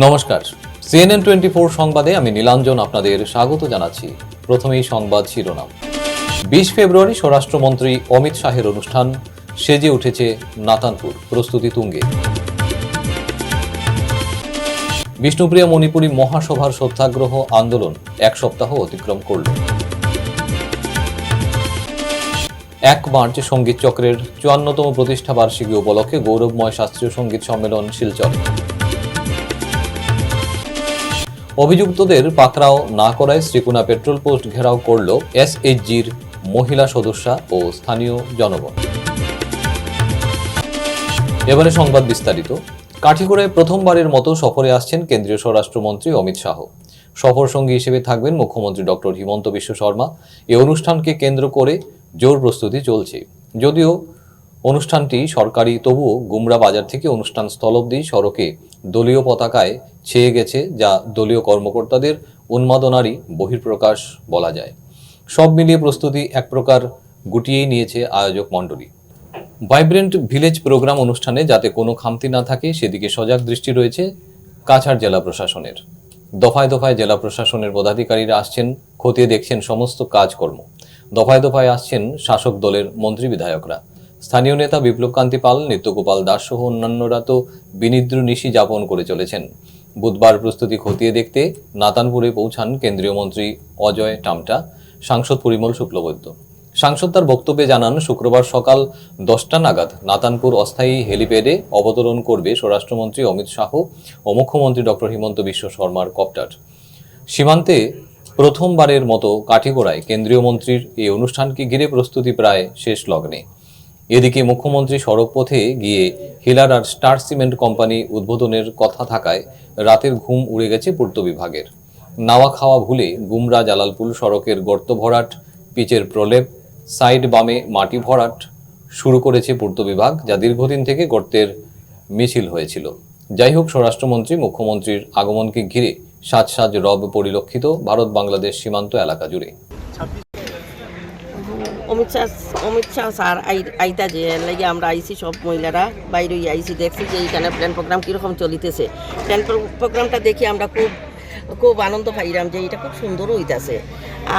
নমস্কার। CNN twenty four সংবাদে আমি নীলাঞ্জন আপনাদের স্বাগত জানাচ্ছি। প্রথমেই সংবাদ শিরোনাম। বিশ ফেব্রুয়ারি স্বরাষ্ট্রমন্ত্রী অমিত শাহের অনুষ্ঠান, সেজে উঠেছে নাতানপুর, প্রস্তুতি তুঙ্গে। বিষ্ণুপ্রিয়া মণিপুরী মহাসভার সত্যাগ্রহ আন্দোলন এক সপ্তাহ অতিক্রম করল। এক মার্চ সংগীত চক্রের চুয়ান্নতম প্রতিষ্ঠা বার্ষিকী উপলক্ষে গৌরবময় শাস্ত্রীয় সংগীত সম্মেলন শিলচরে। অভিযুক্তদের পাকড়াও না করায় শ্রীকুনা পেট্রোল পোস্ট ঘেরাও করল এসএইচজির মহিলা সদস্যা ও স্থানীয় জনগণ। এবারে সংবাদ বিস্তারিত। কাঠিগড়ায় প্রথমবারের মতো সফরে আসছেন কেন্দ্রীয় স্বরাষ্ট্রমন্ত্রী অমিত শাহ। সফর সঙ্গী হিসেবে থাকবেন মুখ্যমন্ত্রী ডক্টর হিমন্ত বিশ্ব শর্মা। এই অনুষ্ঠানকে কেন্দ্র করে জোর প্রস্তুতি চলছে। যদিও অনুষ্ঠানটি সরকারি, তবুও গুমরা বাজার থেকে অনুষ্ঠান স্থল অবধি সড়কে দলীয় পতাকায় ছেয়ে গেছে যা দলীয় কর্মকর্তাদের উন্মাদনারই বহির্প্রকাশ বলা যায়। সব মিলিয়ে প্রস্তুতি এক প্রকার গুটিয়েই নিয়েছে আয়োজক মণ্ডলী। ভাইব্রেন্ট ভিলেজ প্রোগ্রাম অনুষ্ঠানে যাতে কোনো খামতি না থাকে, সেদিকে সজাগ দৃষ্টি রয়েছে কাছাড় জেলা প্রশাসনের। দফায় দফায় জেলা প্রশাসনের পদাধিকারীরা আসছেন, খতিয়ে দেখছেন সমস্ত কাজকর্ম। দফায় দফায় আসছেন শাসক দলের মন্ত্রী বিধায়করা। স্থানীয় নেতা বিপ্লব কান্তি পাল, নিত্যগোপাল দাস সহ অন্যান্যরা তো বিনিদ্র নিশি যাপন করে চলেছেন। বুধবার প্রস্তুতি খতিয়ে দেখতে নাতানপুরে পৌঁছান কেন্দ্রীয় মন্ত্রী অজয় টামটা, সাংসদ পরিমল শুক্লবৈদ্য। সাংসদ তার বক্তব্যে জানান, শুক্রবার সকাল দশটা নাগাদ নাতানপুর অস্থায়ী হেলিপ্যাডে অবতরণ করবে স্বরাষ্ট্রমন্ত্রী অমিত শাহ ও মুখ্যমন্ত্রী ডক্টর হিমন্ত বিশ্ব শর্মার কপ্টার। সীমান্তে প্রথমবারের মতো কাঠিগোড়ায় কেন্দ্রীয় মন্ত্রীর এই অনুষ্ঠানকে ঘিরে প্রস্তুতি প্রায় শেষ লগ্নে। এদিকে মুখ্যমন্ত্রী সড়কপথে গিয়ে হিলার আর স্টার সিমেন্ট কোম্পানি উদ্বোধনের কথা থাকায় রাতের ঘুম উড়ে গেছে পূর্ত বিভাগের। নাওয়া খাওয়া ভুলে গুমরা জালালপুর সড়কের গর্ত ভরাট, পিচের প্রলেপ, সাইড বামে মাটি ভরাট শুরু করেছে পূর্ত বিভাগ, যা দীর্ঘদিন থেকে গর্তের মিছিল হয়েছিল। যাই হোক, স্বরাষ্ট্রমন্ত্রী, মুখ্যমন্ত্রীর আগমনকে ঘিরে সাজ সাজ রব পরিলক্ষিত ভারত বাংলাদেশ সীমান্ত এলাকা জুড়ে। অমিত শাহ অমিত শাহ স্যার আই- আইতা যে লাগে আমরা আইসি সব মহিলারা, বাইরে আইসি দেখছি যে এইখানে প্ল্যান প্রোগ্রাম কীরকম চলিতেছে। প্ল্যান প্রোগ্রামটা দেখি আমরা খুব খুব আনন্দ পাইলাম যে এটা খুব সুন্দর হইতাছে।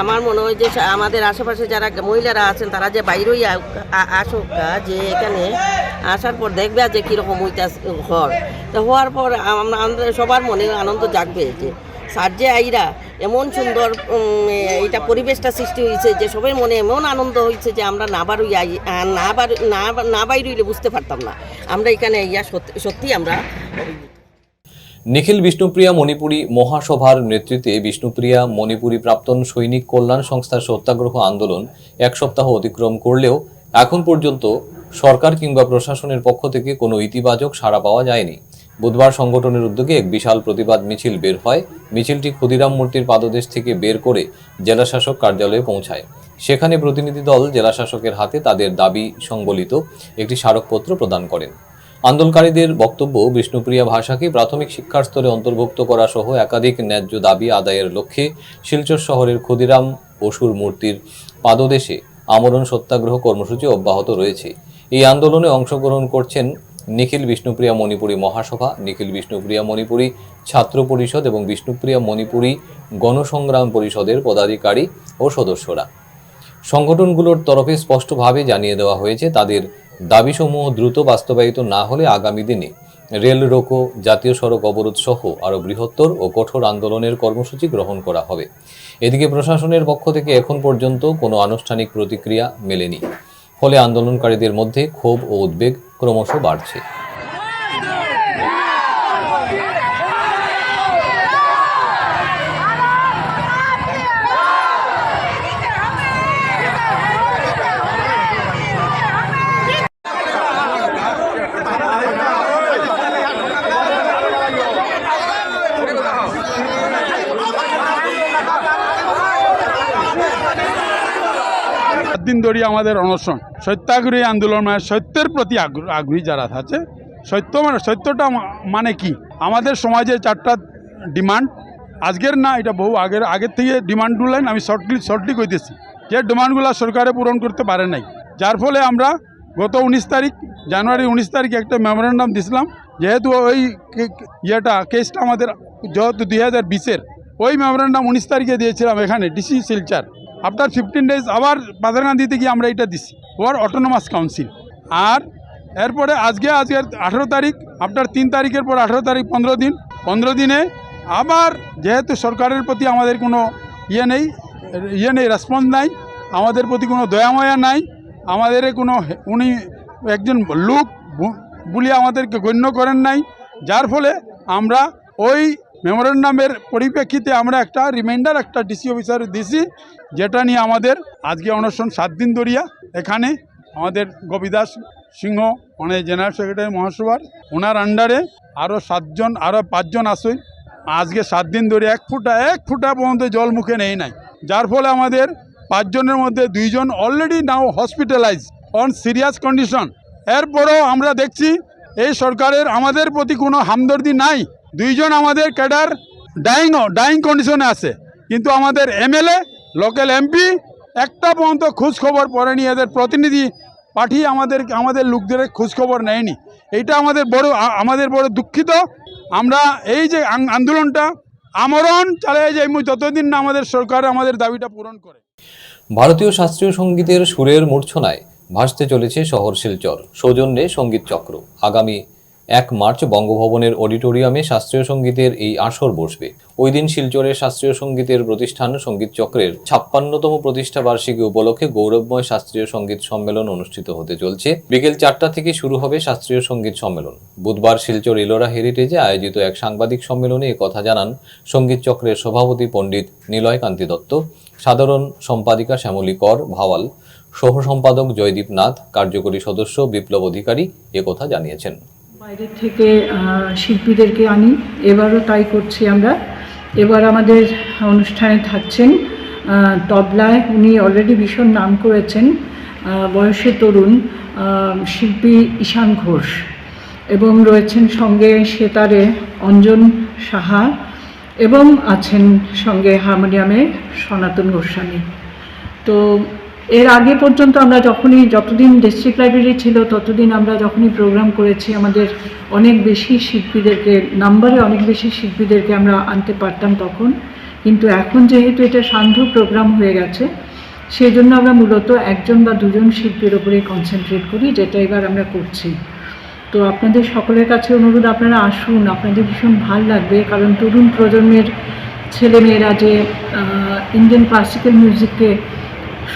আমার মনে হয় যে আমাদের আশেপাশে যারা মহিলারা আছেন, তারা যে বাইরেই আসুক যে এখানে আসার পর দেখবে যে কীরকম হইতাছে হর তো হওয়ার পর আমরা সবার মনে আনন্দ জাগবে যে স্যার যে আইরা এমন সুন্দর এটা পরিবেশটা সৃষ্টি হয়েছে যে সবার মনে এমন আনন্দ হয়েছে যে আমরা না বারুই না বার, না না বাইরইলে বুঝতে পারতাম না। আমরা এখানে ইয়া সত্যি আমরা নিখিল বিষ্ণুপ্রিয়া মণিপুরী মহাসভার নেতৃত্বে বিষ্ণুপ্রিয়া মণিপুরী প্রাক্তন সৈনিক কল্যাণ সংস্থার সত্যাগ্রহ আন্দোলন এক সপ্তাহ অতিক্রম করলেও এখন পর্যন্ত সরকার কিংবা প্রশাসনের পক্ষ থেকে কোনো ইতিবাচক সাড়া পাওয়া যায়নি। বুধবার সংগঠনের উদ্যোগে এক বিশাল প্রতিবাদ মিছিল বের হয়। মিছিলটি ক্ষুদিরাম মূর্তির পাদদেশ থেকে বের করে জেলাশাসক কার্যালয়ে পৌঁছায়। সেখানে প্রতিনিধি দল জেলাশাসকের হাতে তাদের দাবি সংবলিত একটি স্মারকপত্র প্রদান করেন। আন্দোলনকারীদের বক্তব্য, বিষ্ণুপ্রিয়া ভাষাকে প্রাথমিক শিক্ষার স্তরে অন্তর্ভুক্ত করা সহ একাধিক ন্যায্য দাবি আদায়ের লক্ষ্যে শিলচর শহরের ক্ষুদিরাম বসুর মূর্তির পাদদেশে আমরণ সত্যাগ্রহ কর্মসূচি অব্যাহত রয়েছে। এই আন্দোলনে অংশগ্রহণ করছেন নিখিল বিষ্ণুপ্রিয়া মণিপুরী মহাসভা, নিখিল বিষ্ণুপ্রিয়া মণিপুরী ছাত্র পরিষদ এবং বিষ্ণুপ্রিয়া মণিপুরী গণসংগ্রাম পরিষদের পদাধিকারী ও সদস্যরা। সংগঠনগুলোর তরফে স্পষ্টভাবে জানিয়ে দেওয়া হয়েছে, তাদের দাবিসমূহ দ্রুত বাস্তবায়িত না হলে আগামী দিনে রেল রোকো, জাতীয় সড়ক অবরোধ সহ আরও বৃহত্তর ও কঠোর আন্দোলনের কর্মসূচি গ্রহণ করা হবে। এদিকে প্রশাসনের পক্ষ থেকে এখন পর্যন্ত কোনো আনুষ্ঠানিক প্রতিক্রিয়া মেলেনি। ফলে আন্দোলনকারীদের মধ্যে ক্ষোভ ও উদ্বেগ ক্রমশ বাড়ছে। দিন ধরে আমাদের অনশন। সত্যাগ্রহী আন্দোলন মানে সত্যের প্রতি আগ্র- আগ্রহী যারা আছে, সত্য মানে সত্যটা মানে কি? আমাদের সমাজে চারটা ডিমান্ড। আজকের না, এটা বহু আগের আগের থেকে ডিমান্ডগুলো আমি শর্টলি শর্টলি কইতেছি যে ডিমান্ডগুলো সরকারে পূরণ করতে পারে নাই। যার ফলে আমরা গত উনিশ তারিখ, জানুয়ারি উনিশ তারিখ একটা মেমোরেন্ডাম দিছিলাম। যেহেতু ওই ইয়েটা কেসটা আমাদের যেহেতু দুই হাজার বিশের, ওই মেমোরেন্ডাম উনিশ তারিখে দিয়েছিলাম এখানে DC Silchar after fifteen days আবার পাথারকান্দিতে গিয়ে আমরা এটা দিছি। ওর অটোনোমাস কাউন্সিল আর এরপরে আজকে আজকে আঠেরো তারিখ আফটার তিন তারিখের পর আঠেরো তারিখ, পনেরো দিন, পনেরো দিনে আবার যেহেতু সরকারের প্রতি আমাদের কোনো ইয়ে নেই ইয়ে নেই রেসপন্স নাই, আমাদের প্রতি কোনো দয়াময়া নাই, আমাদের কোনো উনি একজন লোক বলে আমাদেরকে গণ্য করেন নাই, যার ফলে আমরা ওই মেমোরেন্ডামের পরিপ্রেক্ষিতে আমরা একটা রিমাইন্ডার একটা ডিসি অফিসার দিছি, যেটা নিয়ে আমাদের আজকে অনশন সাত দিন ধরিয়া এখানে আমাদের গোবিদাস সিংহ মানে জেনারেল সেক্রেটারি মহাসভার, ওনার আন্ডারে আরও সাতজন আরও পাঁচজন আসই আজকে সাত দিন ধরে এক ফুটা এক ফুটা পর্যন্ত জল মুখে নেই নাই। যার ফলে আমাদের পাঁচজনের মধ্যে দুইজন already now hospitalise on serious condition এরপরেও আমরা দেখছি, এই সরকারের আমাদের প্রতি কোনো হামদর্দি নাই। দুইজন আমাদের ক্যাডার ডাইং ডাইং কন্ডিশনে আছে। কিন্তু আমাদের এমএলএ, লোকাল এমপি, একটা পর্যন্ত খোঁজখবর পড়েনি, এদের প্রতিনিধি পাঠিয়ে আমাদের আমাদের লোকদের খোঁজখবর নেয়নি। এইটা আমাদের বড় আমাদের বড় দুঃখিত। আমরা এই যে আন্দোলনটা, আমরণ চালিয়ে যাই যতদিন না আমাদের সরকার আমাদের দাবিটা পূরণ করে। ভারতীয় শাস্ত্রীয় সঙ্গীতের সুরের মূর্ছনায় ভাসতে চলেছে শহর শিলচর। সৌজন্যে সংগীত চক্র। আগামী এক মার্চ বঙ্গভবনের অডিটোরিয়ামে শাস্ত্রীয় সঙ্গীতের এই আসর বসবে। ওই দিন শিলচরের শাস্ত্রীয় সঙ্গীতের প্রতিষ্ঠান সংগীত চক্রের ছাপ্পান্নতম প্রতিষ্ঠা বার্ষিকী উপলক্ষে গৌরবময় শাস্ত্রীয় সংগীত সম্মেলন অনুষ্ঠিত হতে চলছে। বিকেল চারটা থেকে শুরু হবে শাস্ত্রীয় সংগীত সম্মেলন। বুধবার শিলচর ইলোরা হেরিটেজে আয়োজিত এক সাংবাদিক সম্মেলনে কথা জানান সংগীত চক্রের সভাপতি পণ্ডিত নিলয় কান্তি দত্ত, সাধারণ সম্পাদিকা শ্যামলী কর ভাওয়াল সহ সম্পাদক জয়দীপ নাথ, কার্যকরী সদস্য বিপ্লব অধিকারী একথা জানিয়েছেন। বাইরের থেকে শিল্পীদেরকে আনি। এবারও তাই করছি আমরা। এবার আমাদের অনুষ্ঠানে থাকছেন তবলায় উনি অলরেডি ভীষণ নাম করেছেন বয়সে তরুণ শিল্পী ঈশান ঘোষ। এবং রয়েছেন সঙ্গে সেতারে অঞ্জন সাহা এবং আছেন সঙ্গে হারমোনিয়ামে সনাতন গোস্বামী। তো এর আগে পর্যন্ত আমরা যখনই, যতদিন ডিস্ট্রিক্ট লাইব্রেরি ছিল, ততদিন আমরা যখনই প্রোগ্রাম করেছি, আমাদের অনেক বেশি শিল্পীদেরকে নাম্বারে অনেক বেশি শিল্পীদেরকে আমরা আনতে পারতাম তখন। কিন্তু এখন যেহেতু এটা সান্ধ্য প্রোগ্রাম হয়ে গেছে সেই জন্য আমরা মূলত একজন বা দুজন শিল্পীর ওপরে কনসেন্ট্রেট করি, যেটা এবার আমরা করছি। তো আপনাদের সকলের কাছে অনুরোধ, আপনারা আসুন, আপনাদের ভীষণ ভালো লাগবে, কারণ তরুণ প্রজন্মের ছেলেমেয়েরা যে ইন্ডিয়ান ক্লাসিক্যাল মিউজিককে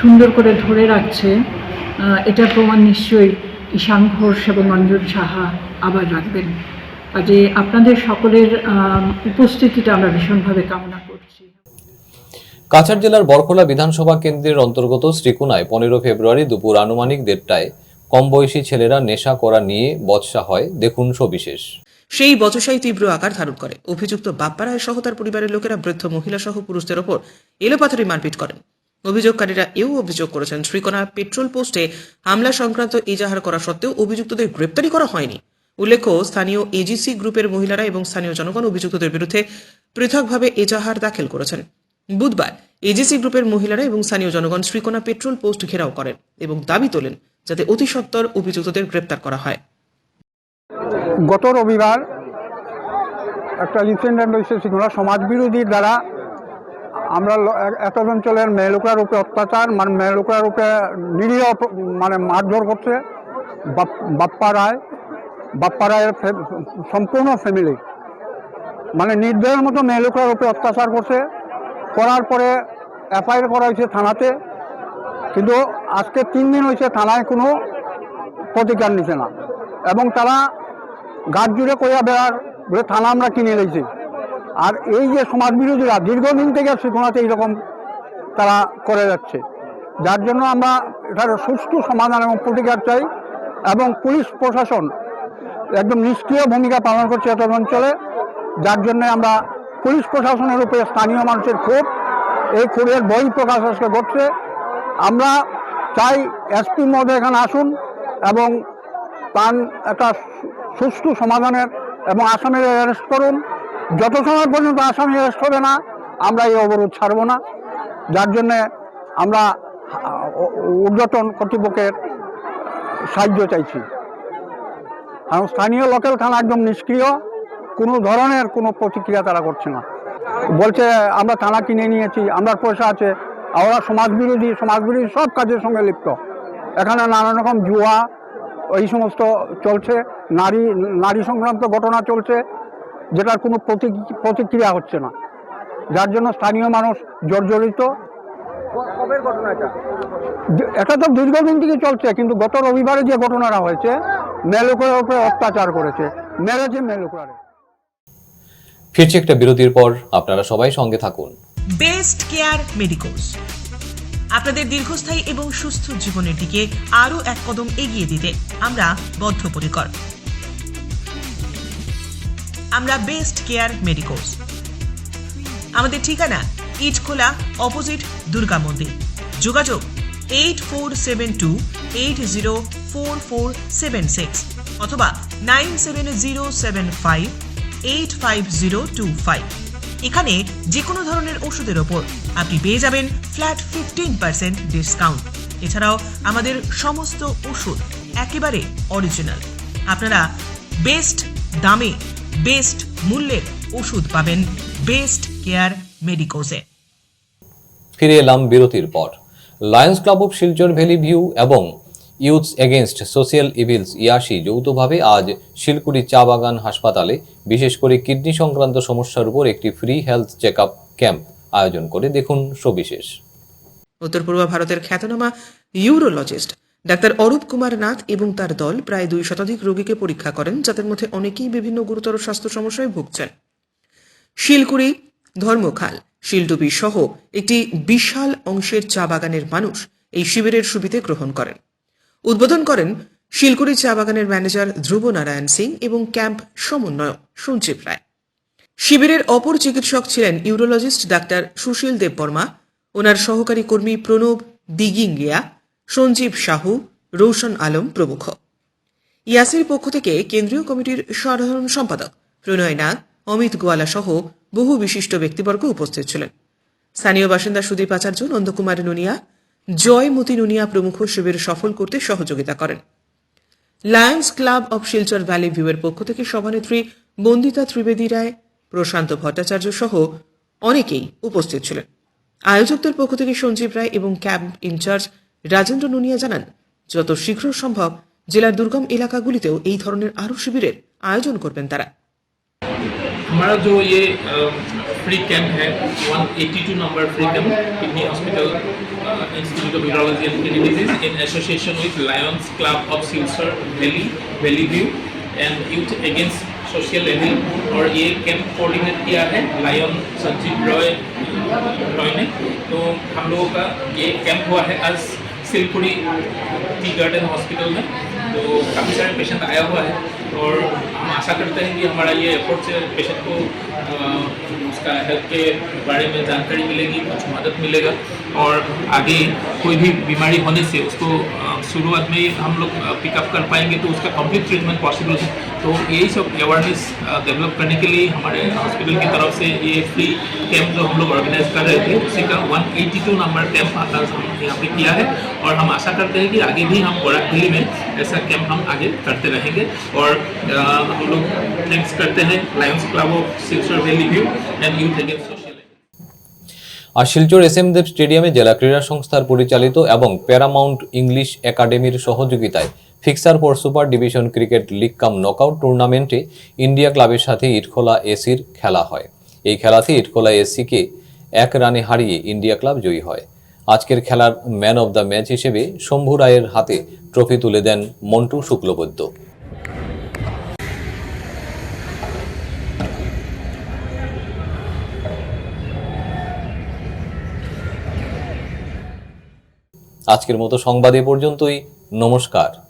সুন্দর করে ধরে রাখছে আহ, এটার প্রমাণ নিশ্চয়ই ঈশান ঘোষ এবং অঞ্জন সাহা আবার রাখবেন। কাজে আপনাদের সকলের আহ, উপস্থিতিটা আমরা ভীষণভাবে কামনা করছি। কাছাড় জেলার বরখোলা বিধানসভা কেন্দ্রের অন্তর্গত শ্রীকুনায় পনেরো ফেব্রুয়ারি দুপুর আনুমানিক দেড়টায় কম বয়সী ছেলেরা নেশা করা নিয়ে বচসা হয়। দেখুন সবিশেষ। সেই বচসাই তীব্র আকার ধারণ করে। অভিযুক্ত বাপ্পা রায় সহ তার পরিবারের লোকেরা বৃদ্ধ মহিলা সহ পুরুষদের ওপর এলোপাথারি মারপিট করেন। অভিযোগকারীরা এও অভিযোগ করেছেন, শ্রীকোনা পেট্রোল পোস্টে হামলা সংক্রান্ত এজাহার করা সত্ত্বেও অভিযুক্তদের গ্রেপ্তারি করা হয়নি। উল্লেখ্য, স্থানীয় এজিসি গ্রুপের মহিলারা এবং স্থানীয় জনগণ অভিযুক্তদের বিরুদ্ধে পৃথকভাবে এজাহার দাখিল করেছেন। বুধবার এজিসি গ্রুপের মহিলারা এবং স্থানীয় জনগণ শ্রীকোনা পেট্রোল পোস্ট ঘেরাও করেন এবং দাবি তোলেন যাতে অতি সত্বর অভিযুক্তদের গ্রেপ্তার করা হয়। গত রবিবার একটা ইনসিডেন্ট হয়েছে সেগুলো সমাজ বিরোধীর দ্বারা আমরা ল- এ- এত অঞ্চলের মেয়ে লোকরার উপরে অত্যাচার মানে মেয়ে লোকরার উপরে নিরীহ মানে মারধর করছে বাপ- বাপ্পা রায়। বাপ্পা রায়ের সম্পূর্ণ ফ্যামিলি মানে নির্দয়ের মতো মেয়ে লোকরার উপরে অত্যাচার করছে। করার পরে এফআইআর করা হয়েছে থানাতে। কিন্তু আজকে তিন দিন হয়েছে থানায় কোনো প্রতিকার নিছে না। এবং তারা গাছ জুড়ে কইয়া বেড়ার বলে থানা আমরা কিনে লইছি। আর এই যে সমাজ বিরোধীরা দীর্ঘদিন থেকে সেগুলোতে এইরকম তারা করে যাচ্ছে। যার জন্য আমরা এটার সুষ্ঠু সমাধান এবং প্রতিকার চাই এবং পুলিশ প্রশাসন একদম নিষ্ক্রিয় ভূমিকা পালন করছে এত অঞ্চলে, যার জন্য আমরা পুলিশ প্রশাসনের উপরে স্থানীয় মানুষের ক্ষোভ, এই ক্ষোভের বই প্রকাশ আজকে ঘটছে। আমরা চাই এসপি মহোদয় এখানে আসুন এবং তার একটা সুষ্ঠু সমাধানের এবং আসামির অ্যারেস্ট করুন। যত সময় পর্যন্ত আসামি অ্যারেস্ট হবে না আমরা এই অবরোধ ছাড়ব না। যার জন্যে আমরা আহ, কর্তৃপক্ষের সাহায্য চাইছি। কারণ স্থানীয় লোকাল থানা একদম নিষ্ক্রিয় কোনো ধরনের কোনো প্রতিক্রিয়া তারা করছে না। বলছে আমরা থানা কিনে নিয়েছি আমরা পয়সা আছে আমরা সমাজ বিরোধী সমাজ বিরোধী সব কাজের সঙ্গে লিপ্ত। এখানে নানা রকম জুয়া এই সমস্ত চলছে নারী নারী সংক্রান্ত ঘটনা চলছে যেটার কোনো প্রতি- প্রতিক্রিয়া হচ্ছে না। যার জন্য স্থানীয় মানুষ জর্জরিত। এটা? তো দীর্ঘদিন থেকে চলছে কিন্তু গত রবিবারে যে ঘটনাটা হয়েছে মেলুকরার উপরে অত্যাচার করেছে। মেরেছে মেলুকরারে ফিরছি একটা বিরতির পর আপনারা সবাই সঙ্গে থাকুন। বেস্ট কেয়ার মেডিকোস আপনাদের দীর্ঘস্থায়ী এবং সুস্থ জীবনের দিকে আরও এক কদম এগিয়ে দিতে আমরা বদ্ধপরিকর। আমরা বেস্ট কেয়ার মেডিকোস। আমাদের ঠিকানা ইটখোলা অপোজিট দুর্গা মন্দির। যোগাযোগ eight four seven two eight zero four four seven six অথবা nine seven zero seven five eight five zero two five এখানে যে কোনো ধরনের ওষুধের ওপর আপনি পেয়ে যাবেন ফ্ল্যাট ফিফটিন পার্সেন্ট ডিসকাউন্ট এছাড়াও আমাদের সমস্ত ওষুধ একেবারে অরিজিনাল আপনারা বেস্ট দামে বেস্ট মূল্যের ওষুধ পাবেন বেস্ট কেয়ার মেডিকোজে ফিরে এলাম বিরতির পর। Lions club of Silchar valley view এবং ইউথস এগেনস্ট সোশিয়াল ইভিলস ইয়াসি যৌথভাবে আজ শিলকুড়ি চা বাগান হাসপাতালে বিশেষ করে কিডনি সংক্রান্ত সমস্যার উপর একটি free health check up camp আয়োজন করে। দেখুন সবিশেষ উত্তর পূর্ব ভারতের খ্যাতনামা ইউরোলজিস্ট ডাক্তার অরূপ কুমার নাথ এবং তার দল প্রায় দুই শতাধিক রোগীকে পরীক্ষা করেন, যাদের মধ্যে অনেকেই বিভিন্ন গুরুতর স্বাস্থ্য সমস্যায় ভুগছেন। শিলকুড়ি, ধর্মখাল, শিলডুবি সহ একটি বিশাল অংশের চা বাগানের মানুষ এই শিবিরের সুবিধে গ্রহণ করেন। উদ্বোধন করেন শিলকুড়ি চা বাগানের ম্যানেজার ধ্রুব নারায়ণ সিং এবং ক্যাম্প সমন্বয়ক সঞ্জীব রায়। শিবিরের অপর চিকিৎসক ছিলেন ইউরোলজিস্ট ডাক্তার সুশীল দেববর্মা। ওনার সহকারী কর্মী প্রণব দিগিঙ্গিয়া সঞ্জীব সাহু, রৌশন আলম প্রমুখ। ইয়াসির পক্ষ থেকে কেন্দ্রীয় কমিটির সাধারণ সম্পাদক প্রণয় নাগ, অমিত গোয়ালা সহ বহু বিশিষ্ট ব্যক্তিবর্গ উপস্থিত ছিলেন। স্থানীয় বাসিন্দা সুদীপ আচার্য, নন্দকুমার নুনিয়া জয় মতি নুনিয়া প্রমুখ শিবির সফল করতে সহযোগিতা করেন। Lions Club of Silchar valley ভিউয়ের পক্ষ থেকে সভানেত্রী বন্দিতা ত্রিবেদী রায়, প্রশান্ত ভট্টাচার্য সহ অনেকেই উপস্থিত ছিলেন। আয়োজকদের পক্ষ থেকে সঞ্জীব রায় এবং ক্যাম্প ইনচার্জ রাজেন্দ্র নুনিয়া জানান যত শীঘ্র সম্ভব জেলার দুর্গম এলাকাগুলিতেও এই ধরনের আরও শিবিরের আয়োজন করবেন তারা हमारा जो ये फ्री कैंप है 182 number free camp kidney hospital institute of urology and kidney disease in association with Lions Club of Silchar valley valley view and youth against social evil और ये कैंप कोऑर्डिनेट किया है लायन संजीव रॉय रॉय ने तो हम लोगों का ये कैंप हुआ है आज सिलकुड़ी टी गार्डन हॉस्पिटल में तो काफ़ी सारे पेशेंट आया हुआ है और हम आशा करते हैं कि हमारा ये एफर्ट से पेशेंट को उसका हेल्थ के बारे में जानकारी मिलेगी, कुछ मदद मिलेगा और आगे कोई भी बीमारी होने से उसको शुरुआत में ही हम लोग पिकअप कर पाएँगे तो उसका कंप्लीट ट्रीटमेंट पॉसिबल है। तो यही सब अवेयरनेस डेवलप करने के लिए हमारे हॉस्पिटल की तरफ़ से ये फ्री कैंप जो हम लोग ऑर्गेनाइज कर रहे थे, उसी का 182 नंबर कैंप हम यहाँ पे किया है। और हम आशा करते हैं कि आगे भी हम बोराकली में ऐसा कैंप हम आगे करते रहेंगे। और हम लोग थैंक्स करते हैं Lions Club of Silchar valley view and youth against R Silchar S M Deb স্টেডিয়ামে জেলা ক্রীড়া সংস্থার পরিচালিত এবং প্যারামাউন্ট ইংলিশ একাডেমির সহযোগিতায় fixture for super division cricket league cum knockout টুর্নামেন্টে ইন্ডিয়া ক্লাবের সাথে ইটখোলা এসির খেলা হয়। এই খেলাতে ইটখোলা এসিকে এক রানে হারিয়ে ইন্ডিয়া ক্লাব জয়ী হয়। আজকের খেলার ম্যান অব দ্য ম্যাচ হিসেবে শম্ভু রায়ের হাতে ট্রফি তুলে দেন মন্টু শুক্লবৈদ্য। আজকের মতো সংবাদ এ পর্যন্তই। নমস্কার।